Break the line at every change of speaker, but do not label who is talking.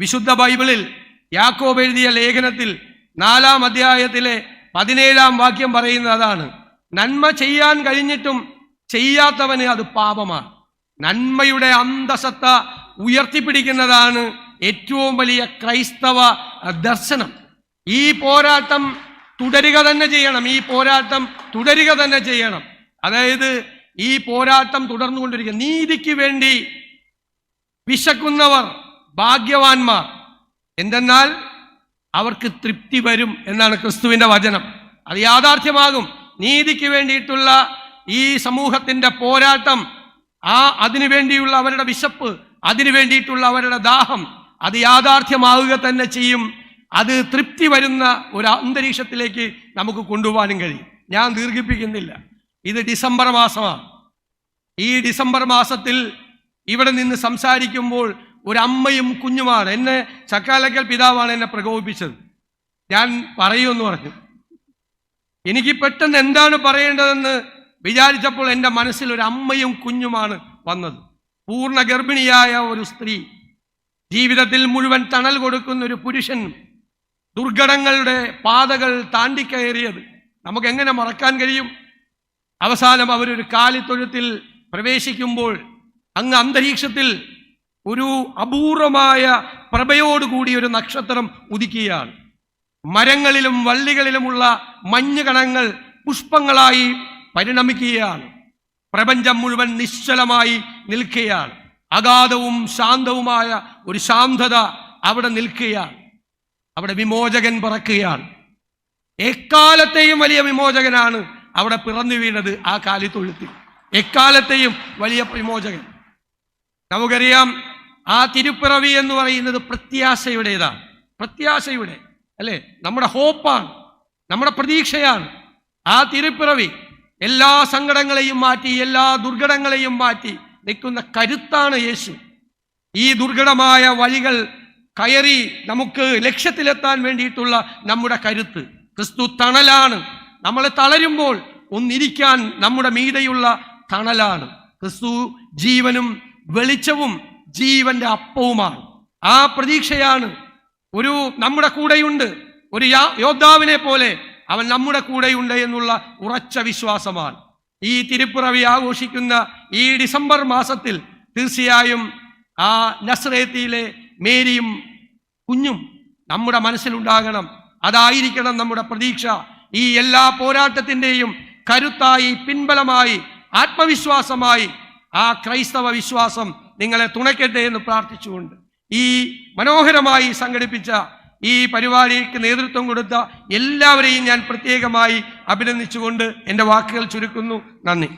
വിശുദ്ധ ബൈബിളിൽ യാക്കോബ് എഴുതിയ ലേഖനത്തിൽ നാലാം അധ്യായത്തിലെ പതിനേഴാം വാക്യം പറയുന്നത് അതാണ്. നന്മ ചെയ്യാൻ കഴിഞ്ഞിട്ടും ചെയ്യാത്തവന് അത് പാപമാണ്. നന്മയുടെ അന്തസത്ത ഉയർത്തിപ്പിടിക്കുന്നതാണ് ഏറ്റവും വലിയ ക്രൈസ്തവ ദർശനം. ഈ പോരാട്ടം തുടരുക തന്നെ ചെയ്യണം. ഈ പോരാട്ടം തുടരുക തന്നെ ചെയ്യണം. അതായത് ഈ പോരാട്ടം തുടർന്നുകൊണ്ടിരിക്കുക. നീതിക്ക് വേണ്ടി വിശക്കുന്നവർ ഭാഗ്യവാന്മാർ. എന്തെന്നാൽ അവർക്ക് തൃപ്തി വരും എന്നാണ് ക്രിസ്തുവിന്റെ വചനം. അത് യാഥാർത്ഥ്യമാകും. നീതിക്ക് വേണ്ടിയിട്ടുള്ള ഈ സമൂഹത്തിന്റെ പോരാട്ടം ആ അതിനു വേണ്ടിയുള്ള അവരുടെ വിശപ്പ് അതിനു വേണ്ടിയിട്ടുള്ള അവരുടെ ദാഹം അത് യാഥാർത്ഥ്യമാവുക തന്നെ ചെയ്യും. അത് തൃപ്തി വരുന്ന ഒരു അന്തരീക്ഷത്തിലേക്ക് നമുക്ക് കൊണ്ടുപോകാനും കഴിയും. ഞാൻ ദീർഘിപ്പിക്കുന്നില്ല. ഇത് ഡിസംബർ മാസമാണ്. ഈ ഡിസംബർ മാസത്തിൽ ഇവിടെ നിന്ന് സംസാരിക്കുമ്പോൾ ഒരു അമ്മയും കുഞ്ഞുമാണ്. എന്നെ ചക്കാലക്കൽ പിതാവാണ് എന്നെ പ്രകോപിപ്പിച്ചത്. ഞാൻ പറയുമെന്ന് പറഞ്ഞു. എനിക്ക് പെട്ടെന്ന് എന്താണ് പറയേണ്ടതെന്ന് വിചാരിച്ചപ്പോൾ എന്റെ മനസ്സിൽ ഒരു അമ്മയും കുഞ്ഞുമാണ് വന്നത്. പൂർണ ഗർഭിണിയായ ഒരു സ്ത്രീ ജീവിതത്തിൽ മുഴുവൻ തണൽ കൊടുക്കുന്ന ഒരു പുരുഷൻ ദുർഘടങ്ങളുടെ പാതകൾ താണ്ടിക്കയറിയത് നമുക്ക് എങ്ങനെ മറക്കാൻ കഴിയും? അവസാനം അവരൊരു കാലിത്തൊഴുത്തിൽ പ്രവേശിക്കുമ്പോൾ അങ്ങ് അന്തരീക്ഷത്തിൽ ഒരു അപൂർവമായ പ്രഭയോടുകൂടി ഒരു നക്ഷത്രം ഉദിക്കുകയാണ്. മരങ്ങളിലും വള്ളികളിലുമുള്ള മഞ്ഞുകണങ്ങൾ പുഷ്പങ്ങളായി പരിണമിക്കുകയാണ്. പ്രപഞ്ചം മുഴുവൻ നിശ്ചലമായി നിൽക്കുകയാണ്. അഗാധവും ശാന്തവുമായ ഒരു ശാന്തത അവിടെ നിൽക്കുകയാണ്. അവിടെ വിമോചകൻ പറക്കുകയാണ്. എക്കാലത്തെയും വലിയ വിമോചകനാണ് അവിടെ പിറന്നു വീണത് ആ കാലിത്തൊഴുത്തിൽ എക്കാലത്തെയും വലിയ വിമോചകൻ. നമുക്കറിയാം ആ തിരുപ്പിറവി എന്ന് പറയുന്നത് പ്രത്യാശയുടേതാണ്. പ്രത്യാശയുടെ അല്ലേ? നമ്മുടെ ഹോപ്പാണ് നമ്മുടെ പ്രതീക്ഷയാണ്. ആ തിരുപ്പിറവി എല്ലാ സങ്കടങ്ങളെയും മാറ്റി എല്ലാ ദുർഘടങ്ങളെയും മാറ്റി നിൽക്കുന്ന കരുത്താണ് യേശു. ഈ ദുർഘടമായ വഴികൾ കയറി നമുക്ക് ലക്ഷ്യത്തിലെത്താൻ വേണ്ടിയിട്ടുള്ള നമ്മുടെ കരുത്ത്. ക്രിസ്തു തണലാണ്. നമ്മളെ തളരുമ്പോൾ ഒന്നിരിക്കാൻ നമ്മുടെ മീതയുള്ള തണലാണ്. ക്രിസ്തു ജീവനും വെളിച്ചവും ജീവന്റെ അപ്പവുമാണ്. ആ പ്രതീക്ഷയാണ്. ഒരു നമ്മുടെ കൂടെയുണ്ട്. ഒരു യോദ്ധാവിനെ പോലെ അവൻ നമ്മുടെ കൂടെയുണ്ട് എന്നുള്ള ഉറച്ച വിശ്വാസമാണ്. ഈ തിരുപ്പിറവി ആഘോഷിക്കുന്ന ഈ ഡിസംബർ മാസത്തിൽ തീർച്ചയായും ആ നസ്രേത്തിയിലെ മേരിയും കുഞ്ഞും നമ്മുടെ മനസ്സിലുണ്ടാകണം. അതായിരിക്കണം നമ്മുടെ പ്രതീക്ഷ. ഈ എല്ലാ പോരാട്ടത്തിന്റെയും കരുത്തായി പിൻബലമായി ആത്മവിശ്വാസമായി ആ ക്രൈസ്തവ വിശ്വാസം നിങ്ങളെ തുണയ്ക്കട്ടെ എന്ന് പ്രാർത്ഥിച്ചുകൊണ്ട് ഈ മനോഹരമായി സംഘടിപ്പിച്ച ഈ പരിപാടിക്ക് നേതൃത്വം കൊടുത്ത എല്ലാവരെയും ഞാൻ പ്രത്യേകമായി അഭിനന്ദിച്ചുകൊണ്ട് എന്റെ വാക്കുകൾ ചുരുക്കുന്നു. നന്ദി.